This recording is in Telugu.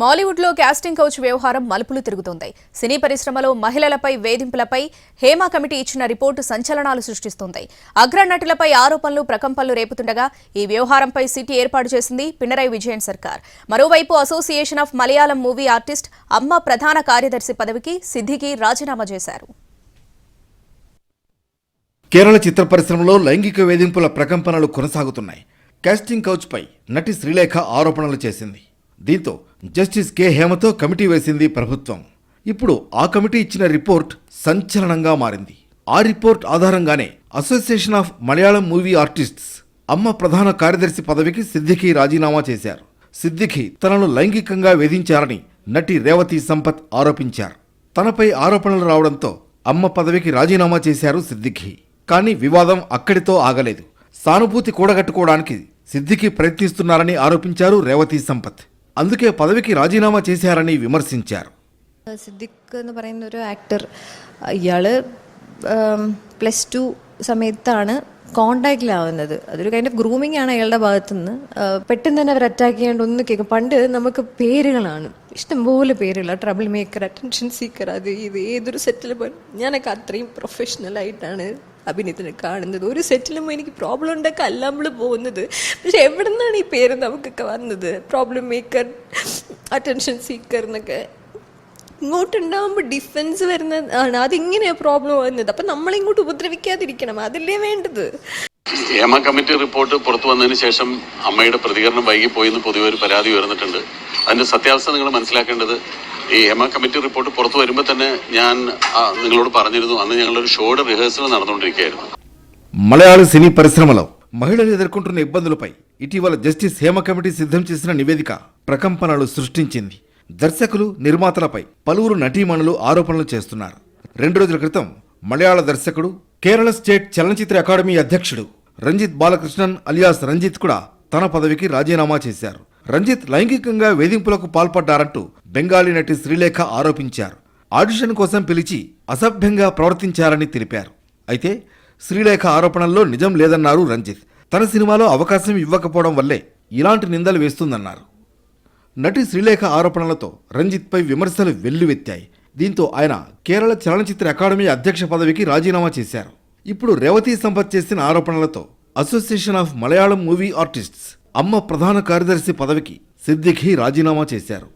మాలీవుడ్లో క్యాస్టింగ్ కాస్టింగ్ కౌచ్ వ్యవహారం మలుపులు తిరుగుతోంది. సినీ పరిశ్రమలో మహిళలపై వేధింపులపై హేమా కమిటీ ఇచ్చిన రిపోర్టు సంచలనాలు సృష్టిస్తోంది. అగ్రనటులపై ఆరోపణలు ప్రకంపనలు రేపుతుండగా ఈ వ్యవహారంపై సిటీ ఏర్పాటు చేసింది పినరై విజయన్ సర్కార్. మరోవైపు association of Malayalam movie artist Amma ప్రధాన కార్యదర్శి పదవికి సిద్దికి రాజీనామా చేశారు. కేరళ చిత్ర పరిశ్రమలో లైంగిక వేధింపుల ప్రకంపనలు కొనసాగుతున్నాయి. కాస్టింగ్ కౌచ్పై నటి శ్రీలేఖ ఆరోపణలు చేసింది. దీంతో జస్టిస్ కె హేమతో కమిటీ వేసింది ప్రభుత్వం. ఇప్పుడు ఆ కమిటీ ఇచ్చిన రిపోర్ట్ సంచలనంగా మారింది. ఆ రిపోర్ట్ ఆధారంగానే association of Malayalam movie artists Amma ప్రధాన కార్యదర్శి పదవికి సిద్దికి రాజీనామా చేశారు. సిద్దికి తనను లైంగికంగా వేధించారని నటి రేవతి సంపత్ ఆరోపించారు. తనపై ఆరోపణలు రావడంతో అమ్మ పదవికి రాజీనామా చేశారు సిద్దికి కానీ వివాదం అక్కడితో ఆగలేదు. సానుభూతి కూడగట్టుకోవడానికి సిద్దికి ప్రయత్నిస్తున్నారని ఆరోపించారు రేవతి సంపత్. అందుకే పదవికి రాజీనామా చేశారని విమర్శించారు സിദ്ദിഖ് എന്ന് പറയുന്ന ഒരു ആക്ടർ ഇയാൾ പ്ലസ് ടു സമയത്താണ് കോണ്ടാക്റ്റിലാവുന്നത് അതൊരു കൈൻഡ് ഓഫ് ഗ്രൂമിംഗ് ആണ് അയാളുടെ ഭാഗത്തുനിന്ന് പെട്ടെന്ന് തന്നെ അവർ അറ്റാക്ക് ചെയ്യാണ്ട് ഒന്ന് കേൾക്കും പണ്ട് നമുക്ക് പേരുകളാണ് ഇഷ്ടംപോലെ പേരുകൾ ട്രബിൾ മേക്കർ അറ്റൻഷൻ സീക്കർ അത് ഇത് ഏതൊരു സെറ്റിൽ പോയി ഞാനൊക്കെ അത്രയും പ്രൊഫഷണൽ ആയിട്ടാണ് അഭിനയത്തിന് കാണുന്നത്. ഒരു സെറ്റിലും എനിക്ക് പ്രോബ്ലം ഉണ്ടാക്കി അല്ല നമ്മൾ പോകുന്നത്. പക്ഷെ എവിടെ നിന്നാണ് ഈ പേര് നമുക്കൊക്കെ വന്നത്? പ്രോബ്ലം മേക്കർ അറ്റൻഷൻ സീക്കർ എന്നൊക്കെ. ഇങ്ങോട്ടുണ്ടാകുമ്പോൾ ഡിഫൻസ് വരുന്നതാണ്. അതിങ്ങനെയാ പ്രോബ്ലം വന്നത് അപ്പം നമ്മളിങ്ങോട്ട് ഉപദ്രവിക്കാതിരിക്കണം. അതല്ലേ വേണ്ടത്? ഹേമ കമ്മിറ്റി റിപ്പോർട്ട് പുറത്തു വന്നതിന് ശേഷം അമ്മയുടെ പ്രതികരണം വൈകിപ്പോയി എന്ന് പൊതുവെ ഒരു പരാതി ഉയർന്നിട്ടുണ്ട്. അതിന്റെ സത്യാവസ്ഥ നിങ്ങൾ മനസ്സിലാക്കേണ്ടത് ഈ ഹേമ കമ്മിറ്റി റിപ്പോർട്ട് പുറത്തു വരുമ്പോൾ തന്നെ ഞാൻ ആ, നിങ്ങളോട് പറഞ്ഞിരുന്നു അന്ന് ഞങ്ങളൊരു ഷോയുടെ റിഹേഴ്സൽ നടന്നുകൊണ്ടിരിക്കുകയായിരുന്നു మలయాళ సినీ పరిశ్రమలో మహిళలు ఎదుర్కొంటున్న ఇబ్బందులపై ఇటీవల జస్టిస్ హేమ కమిటీ సిద్ధం చేసిన నివేదిక ప్రకంపనలు సృష్టించింది దర్శకులు నిర్మాతలపై పలువురు నటీమణులు ఆరోపణలు చేస్తున్నారు రెండు రోజుల క్రితం మలయాళ దర్శకుడు కేరళ స్టేట్ చలనచిత్ర అకాడమీ అధ్యక్షుడు రంజిత్ బాలకృష్ణన్ అలియాస్ రంజిత్ కూడా తన పదవికి రాజీనామా చేశారు రంజిత్ లైంగికంగా వేధింపులకు పాల్పడ్డారంటూ బెంగాలీ నటి శ్రీలేఖ ఆరోపించారు. ఆడిషన్ కోసం పిలిచి అసభ్యంగా ప్రవర్తించారని తెలిపారు. అయితే శ్రీలేఖ ఆరోపణల్లో నిజం లేదన్నారు రంజిత్. తన సినిమాలో అవకాశం ఇవ్వకపోవడం వల్లే ఇలాంటి నిందలు వేస్తుందన్నారు. నటి శ్రీలేఖ ఆరోపణలతో రంజిత్పై విమర్శలు వెల్లువెత్తాయి. దీంతో ఆయన కేరళ చలనచిత్ర అకాడమీ అధ్యక్ష పదవికి రాజీనామా చేశారు. ఇప్పుడు రేవతి సంపత్ చేసిన ఆరోపణలతో association of Malayalam movie artists Amma ప్రధాన కార్యదర్శి పదవికి సిద్దిఖి రాజీనామా చేశారు.